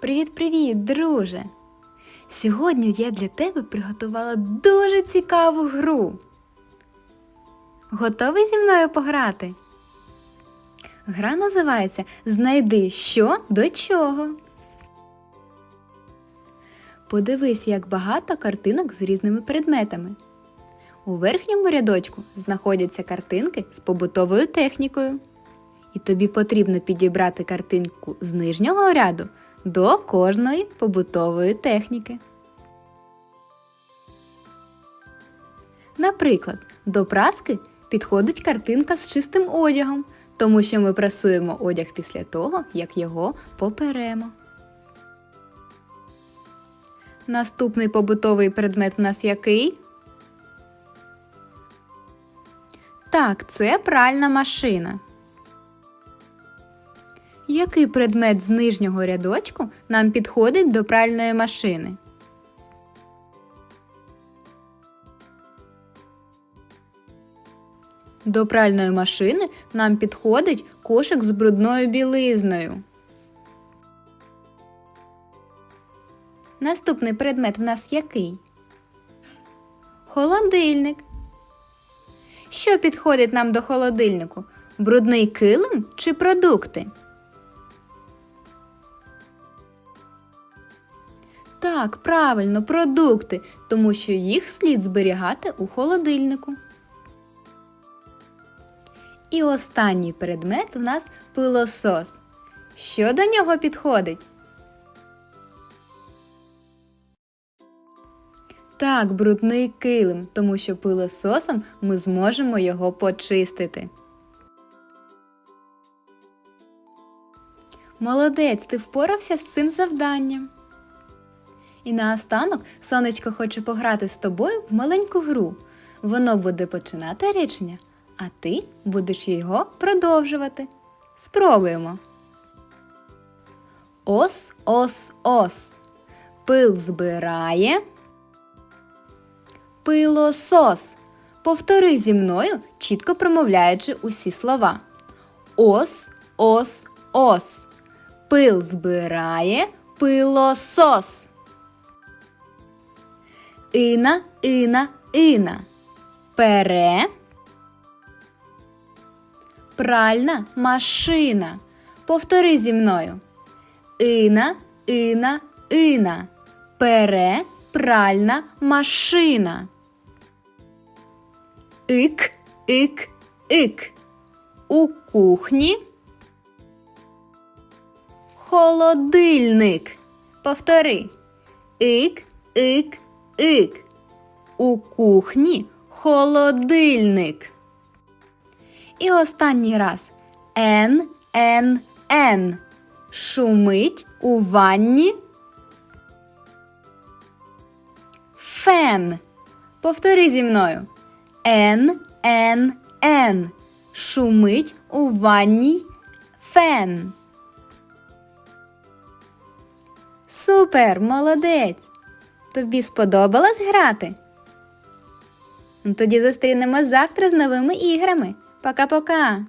Привіт-привіт, друже! Сьогодні я для тебе приготувала дуже цікаву гру. Готовий зі мною пограти? Гра називається Знайди що до чого. Подивись, як багато картинок з різними предметами. У верхньому рядочку знаходяться картинки з побутовою технікою. І тобі потрібно підібрати картинку з нижнього ряду до кожної побутової техніки. Наприклад, до праски підходить картинка з чистим одягом, тому що ми прасуємо одяг після того, як його поперемо. Наступний побутовий предмет в нас який? Так, це пральна машина. Який предмет з нижнього рядочку нам підходить до пральної машини? До пральної машини нам підходить кошик з брудною білизною. Наступний предмет в нас який? Холодильник. Що підходить нам до холодильнику? Брудний килим чи продукти? Так, правильно, продукти, тому що їх слід зберігати у холодильнику. І останній предмет в нас пилосос. Що до нього підходить? Так, брудний килим, тому що пилососом ми зможемо його почистити. Молодець, ти впорався з цим завданням. І наостанок сонечко хоче пограти з тобою в маленьку гру. Воно буде починати речення, а ти будеш його продовжувати. Спробуємо. Ос, ос, ос. Пил збирає. Пилосос. Повтори зі мною, чітко промовляючи усі слова. Ос, ос, ос. Пил збирає пилосос. Ина, ина, ина. Пере. Пральна машина. Повтори зі мною. Ина, ина, ина. Пере пральна машина. Ик, ик, ик. У кухні. Холодильник. Повтори. Ик, ик, ик. У кухні холодильник. І останній раз. Н, Н, Н. Шумить у ванні. Фен. Повтори зі мною. Н, Н, Н. Шумить у ванній фен. Супер, молодець! Тобі сподобалось грати? Ну, Тоді зустрінемось завтра з новими іграми. Пока-пока!